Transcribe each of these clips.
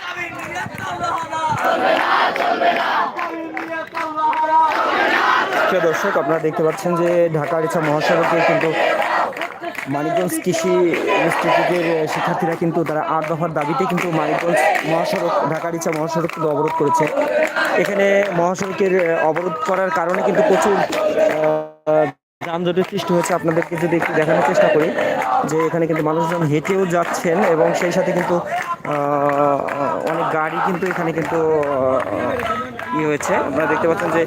দাবি নিয়ে তলহারা প্রিয় দর্শক, আপনারা দেখতে পাচ্ছেন যে ঢাকার ইচ্ছা মহাসড়কে কিন্তু মানিকগঞ্জ কৃষি ইনস্টিটিউটের শিক্ষার্থীরা কিন্তু তারা আট দফার দাবিতে কিন্তু মানিকগঞ্জ মহাসড়ক, ঢাকার ইচ্ছা মহাসড়ক কিন্তু অবরোধ করেছে। এখানে মহাসড়কের অবরোধ করার কারণে কিন্তু প্রচুর যানজটের সৃষ্টি হয়েছে, আপনাদেরকে যদি একটু দেখানোর চেষ্টা করি, যে এখানে কিন্তু মানুষজন হেঁটেও যাচ্ছেন এবং সেই সাথে কিন্তু অনেক গাড়ি কিন্তু এখানে কিন্তু ই হয়েছে। আপনারা দেখতে পাচ্ছেন যে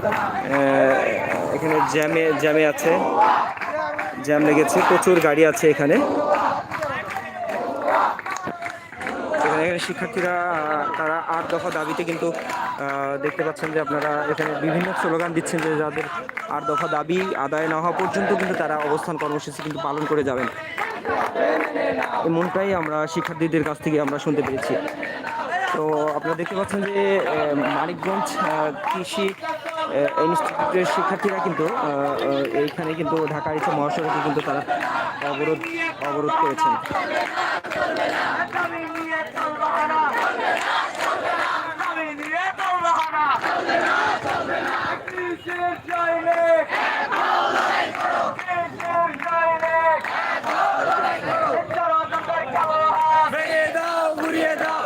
এখানে জ্যামে জ্যামে আছে, জ্যাম লেগেছে, প্রচুর গাড়ি আছে এখানে। এখানে শিক্ষার্থীরা তারা আট দফা দাবিতে কিন্তু দেখতে পাচ্ছেন যে আপনারা এখানে বিভিন্ন স্লোগান দিচ্ছেন যে যাদের আট দফা দাবি আদায় না হওয়া পর্যন্ত কিন্তু তারা অবস্থান কর্মসূচি কিন্তু পালন করে যাবেন। এমনটাই আমরা শিক্ষার্থীদের কাছ থেকে আমরা শুনতে পেরেছি তো আপনারা দেখতে পাচ্ছেন যে মানিকগঞ্জ কৃষি ইনস্টিটিউটের শিক্ষার্থীরা কিন্তু এইখানে কিন্তু ঢাকা ইচ্ছা মহাসড়কে কিন্তু তারা অবরোধ অবরোধ করেছেন দাবি নিয়ে তলহারা কিসের জয়লেখ কিসের জয়লেখ চরজতের কালোহার ভেঙে দাও ঘুরিয়ে দাও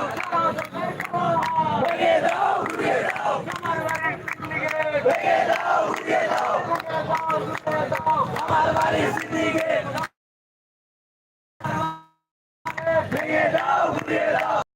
ভেঙে দাও ঘুরিয়ে দাও আমার বাড়ির সিন্ডিকেট ভেঙে দাও ঘুরিয়ে দাও ঘুরিয়ে দাও আমার বাড়ির সিন্ডিকেট ভেঙে দাও ঘুরিয়ে দাও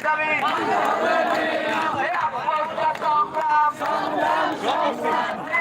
দাবি সংগ্রাম সংগ্রাম